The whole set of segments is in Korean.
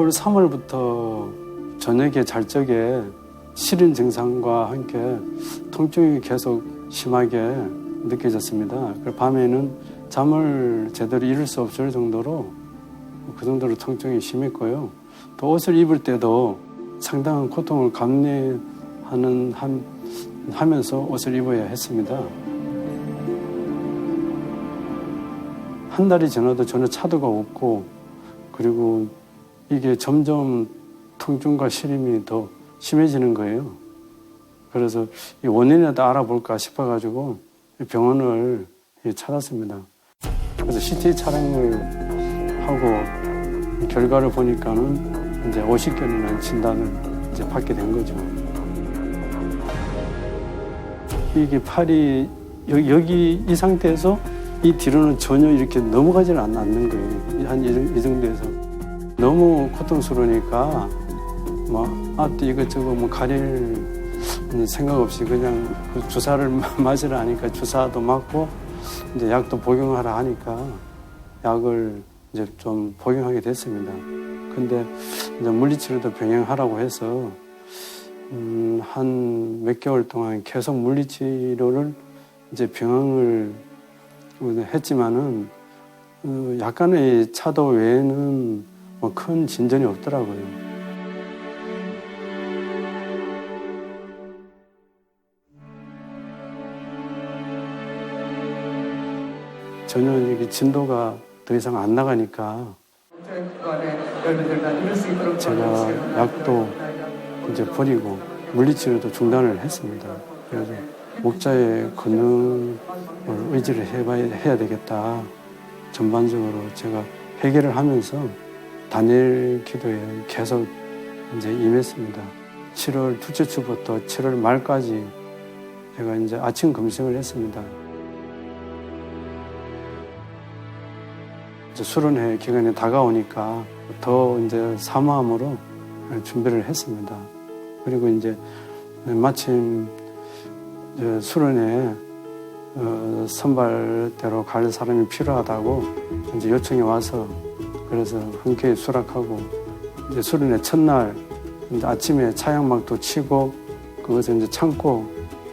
올 3월부터 저녁에 잘 적에 시린 증상과 함께 통증이 계속 심하게 느껴졌습니다. 그리고 밤에는 잠을 제대로 이룰 수 없을 정도로 그 정도로 통증이 심했고요. 또 옷을 입을 때도 상당한 고통을 감내하는 함, 하면서 옷을 입어야 했습니다. 한 달이 지나도 전혀 차도가 없고 그리고 이게 점점 통증과 시림이 더 심해지는 거예요. 그래서 이 원인이라도 알아볼까 싶어가지고 병원을 찾았습니다. 그래서 CT 촬영을 하고 결과를 보니까는 이제 오십견이라는 진단을 이제 받게 된 거죠. 이게 팔이 여기, 이 상태에서 이 뒤로는 전혀 이렇게 넘어가지는 않- 않는 거예요. 한 이 정도에서. 너무 고통스러우니까 막 앞뒤 이것저것 뭐 가릴 생각 없이 그냥 그 주사를 맞으라 하니까 주사도 맞고 이제 약도 복용하라 하니까 약을 이제 좀 복용하게 됐습니다. 근데 이제 물리치료도 병행하라고 해서 음, 한 몇 개월 동안 계속 물리치료를 이제 병행을 했지만은 어, 약간의 차도 외에는 뭐 큰 진전이 없더라고요. 전혀 이게 진도가 더 이상 안 나가니까 제가 약도 이제 버리고 물리치료도 중단을 했습니다. 그래서 목자의 권능을 의지를 해봐야 해야 되겠다. 전반적으로 제가 해결을 하면서 단일 기도에 계속 이제 임했습니다. 7월 둘째 주부터 7월 말까지 제가 이제 아침 검색을 했습니다. 이제 수련회 기간이 다가오니까 더 이제 사마음으로 준비를 했습니다. 그리고 이제 마침 이제 수련회 어, 선발대로 갈 사람이 필요하다고 이제 요청이 와서 그래서 흔쾌히 수락하고 이제 수련회 첫날 이제 아침에 차양막도 치고 그것을 이제 참고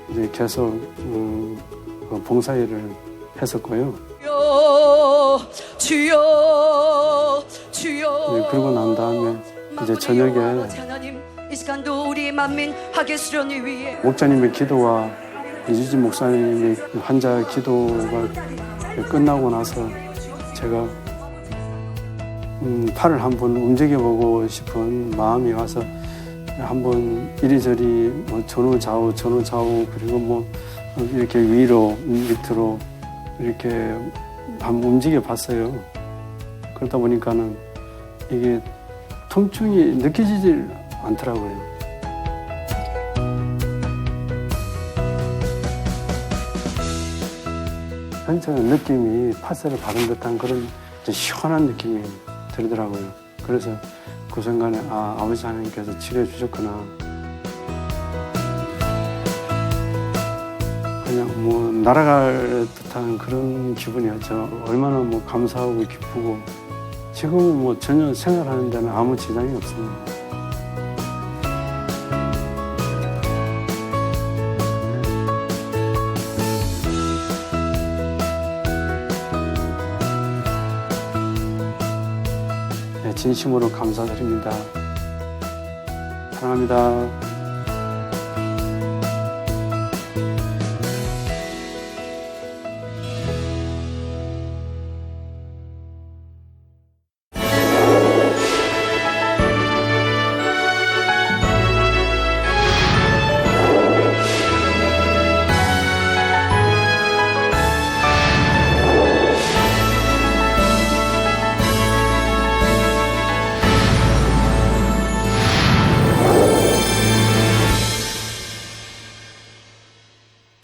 이제 계속 음, 그 봉사일을 했었고요. 주여 주여 주여 네, 그러고 난 다음에 이제 저녁에 목자님의 기도와 이주진 목사님의 환자 기도가 끝나고 나서 제가 음, 팔을 한번 움직여보고 싶은 마음이 와서 한번 이리저리 뭐 전후 좌우 전후 좌우 그리고 뭐 이렇게 위로 밑으로 이렇게 한번 움직여 봤어요. 그러다 보니까는 이게 통증이 느껴지질 않더라고요. 전체는 느낌이 파스를 받은 듯한 그런 시원한 느낌이 들더라고요. 그래서 그 순간에 아, 아버지 하나님께서 치료해 주셨구나. 그냥 뭐 날아갈 듯한 그런 기분이었죠. 얼마나 뭐 감사하고 기쁘고 지금은 뭐 전혀 생활하는 데는 아무 지장이 없습니다. 진심으로 감사드립니다. 사랑합니다.